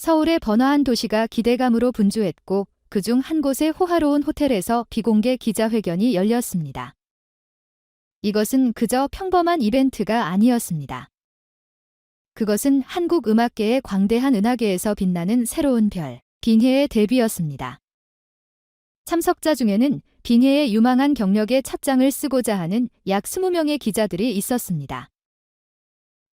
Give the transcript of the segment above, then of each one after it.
서울의 번화한 도시가 기대감으로 분주했고 그중 한 곳의 호화로운 호텔에서 비공개 기자회견이 열렸습니다. 이것은 그저 평범한 이벤트가 아니었습니다. 그것은 한국 음악계의 광대한 은하계에서 빛나는 새로운 별, 빙해의 데뷔였습니다. 참석자 중에는 빙해의 유망한 경력의 찻장을 쓰고자 하는 약 20명의 기자들이 있었습니다.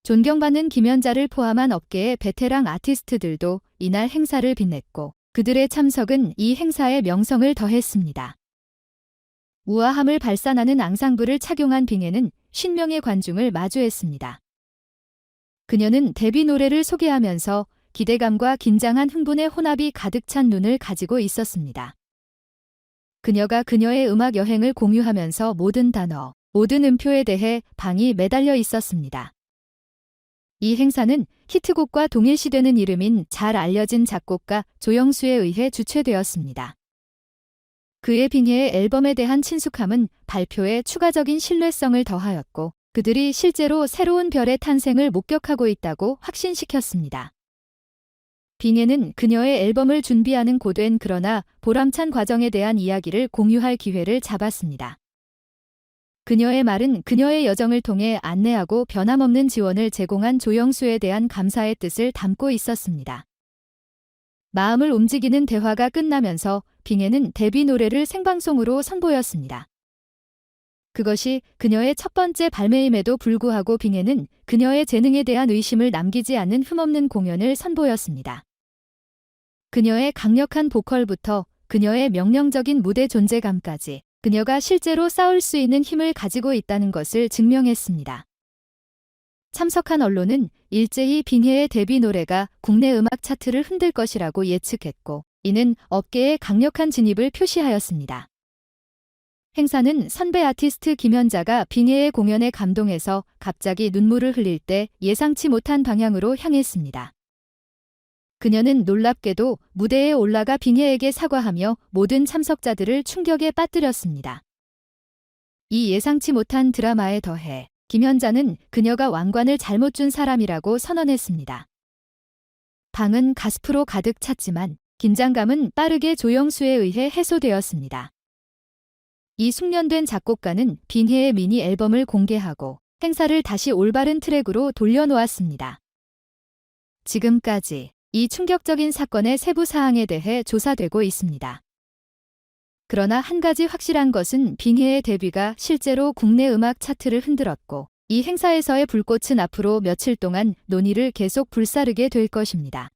존경받는 김연자를 포함한 업계의 베테랑 아티스트들도 이날 행사를 빛냈고 그들의 참석은 이 행사의 명성을 더했습니다. 우아함을 발산하는 앙상블을 착용한 빙해는 50명의 관중을 마주했습니다. 그녀는 데뷔 노래를 소개하면서 기대감과 긴장한 흥분의 혼합이 가득 찬 눈을 가지고 있었습니다. 그녀가 그녀의 음악 여행을 공유하면서 모든 단어, 모든 음표에 대해 방이 매달려 있었습니다. 이 행사는 히트곡과 동일시되는 이름인 잘 알려진 작곡가 조영수에 의해 주최되었습니다. 그의 빙해의 앨범에 대한 친숙함은 발표에 추가적인 신뢰성을 더하였고 그들이 실제로 새로운 별의 탄생을 목격하고 있다고 확신시켰습니다. 빙해는 그녀의 앨범을 준비하는 고된 그러나 보람찬 과정에 대한 이야기를 공유할 기회를 잡았습니다. 그녀의 말은 그녀의 여정을 통해 안내하고 변함없는 지원을 제공한 조영수에 대한 감사의 뜻을 담고 있었습니다. 마음을 움직이는 대화가 끝나면서 빙해는 데뷔 노래를 생방송으로 선보였습니다. 그것이 그녀의 첫 번째 발매임에도 불구하고 빙해는 그녀의 재능에 대한 의심을 남기지 않는 흠없는 공연을 선보였습니다. 그녀의 강력한 보컬부터 그녀의 명령적인 무대 존재감까지 그녀가 실제로 싸울 수 있는 힘을 가지고 있다는 것을 증명했습니다. 참석한 언론은 일제히 빙해의 데뷔 노래가 국내 음악 차트를 흔들 것이라고 예측했고 이는 업계의 강력한 진입을 표시하였습니다. 행사는 선배 아티스트 김연자가 빙해의 공연에 감동해서 갑자기 눈물을 흘릴 때 예상치 못한 방향으로 향했습니다. 그녀는 놀랍게도 무대에 올라가 빙해에게 사과하며 모든 참석자들을 충격에 빠뜨렸습니다. 이 예상치 못한 드라마에 더해 김연자는 그녀가 왕관을 잘못 준 사람이라고 선언했습니다. 방은 가스프로 가득 찼지만 긴장감은 빠르게 조영수에 의해 해소되었습니다. 이 숙련된 작곡가는 빙해의 미니 앨범을 공개하고 행사를 다시 올바른 트랙으로 돌려놓았습니다. 지금까지 이 충격적인 사건의 세부 사항에 대해 조사되고 있습니다. 그러나 한 가지 확실한 것은 빙해의 데뷔가 실제로 국내 음악 차트를 흔들었고 이 행사에서의 불꽃은 앞으로 며칠 동안 논의를 계속 불사르게 될 것입니다.